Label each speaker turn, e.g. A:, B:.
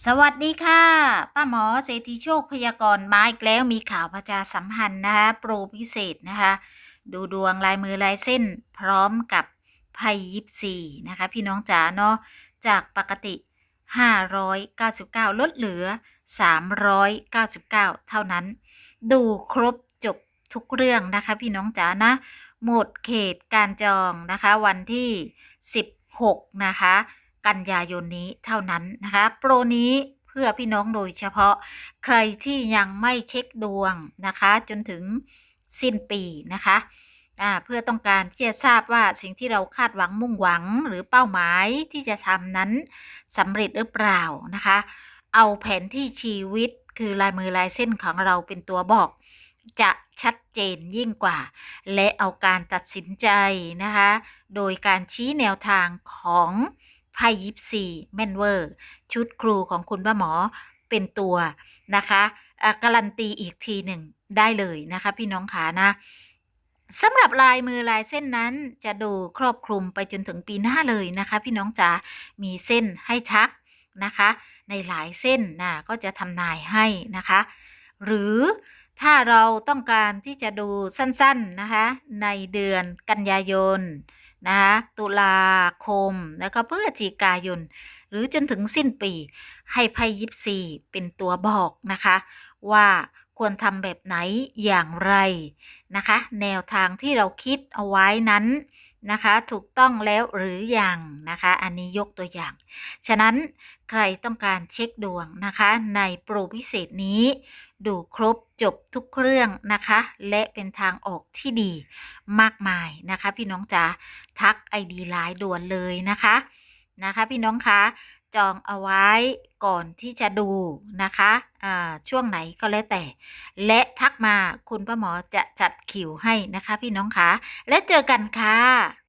A: สวัสดีค่ะ ป้าหมอเศรษฐีโชคพยากรณ์มาอีกแล้วมีข่าวประชาสัมพันธ์นะคะโปรพิเศษนะคะ ดูดวงลายมือลายเส้น พร้อมกับไพ่ยิปซีนะคะ พี่น้องจ๋าเนาะจากปกติ 599 ลดเหลือ 399 เท่านั้น ดูครบจบทุกเรื่องนะคะ พี่น้องจ๋านะ หมดเขตการจองนะคะ วันที่ 16 นะคะ กันยายนนี้เท่านั้นนะคะ โปรนี้เพื่อพี่น้องโดยเฉพาะใครที่ยังไม่เช็คดวงนะคะ จนถึงสิ้นปีนะคะเพื่อต้องการที่จะทราบว่าสิ่งที่เราคาดหวังมุ่งหวังหรือเป้าหมายที่จะทำนั้นสำเร็จหรือเปล่านะคะ เอาแผนที่ชีวิตคือลายมือลายเส้นของเราเป็นตัวบอก จะชัดเจนยิ่งกว่า และเอาการตัดสินใจนะคะ โดยการชี้แนวทางของ ไพ่ยิปซีแมนเวอร์ ชุดครูของคุณป้าหมอเป็นตัวนะคะอะการันตีอีกทีหนึ่งได้เลยนะคะ พี่น้องขานะสำหรับลายมือลายเส้นนั้นจะดูครอบคลุมไปจนถึงปีหน้าเลยนะคะ พี่น้องจ๋ามีเส้นให้ชักนะคะ ในหลายเส้นนะก็จะทำนายให้นะคะ หรือถ้าเราต้องการที่จะดูสั้นๆนะคะ ในเดือนกันยายน นะคะตุลาคม แล้วก็พฤศจิกายน หรือจนถึงสิ้นปี ให้ไพ่ยิปซีเป็นตัวบอกนะคะ ว่าควรทำแบบไหนอย่างไรนะคะ แนวทางที่เราคิดเอาไว้นั้นนะคะ ถูกต้องแล้วหรือยังนะคะ อันนี้ยกตัวอย่าง ฉะนั้นใครต้องการเช็คดวงนะคะ ในโปรพิเศษนี้ ดูครบจบทุกเรื่องนะคะ และเป็นทางออกที่ดีมากมายนะคะ พี่น้องจ๋าทักไอดีไลน์ด่วนเลยนะคะนะคะ พี่น้องคะจองเอาไว้ก่อนที่จะดูนะคะอ่าช่วงไหนก็แล้วแต่ และทักมาคุณป้าหมอจะจัดคิวให้นะคะ พี่น้องคะและเจอกันค่ะ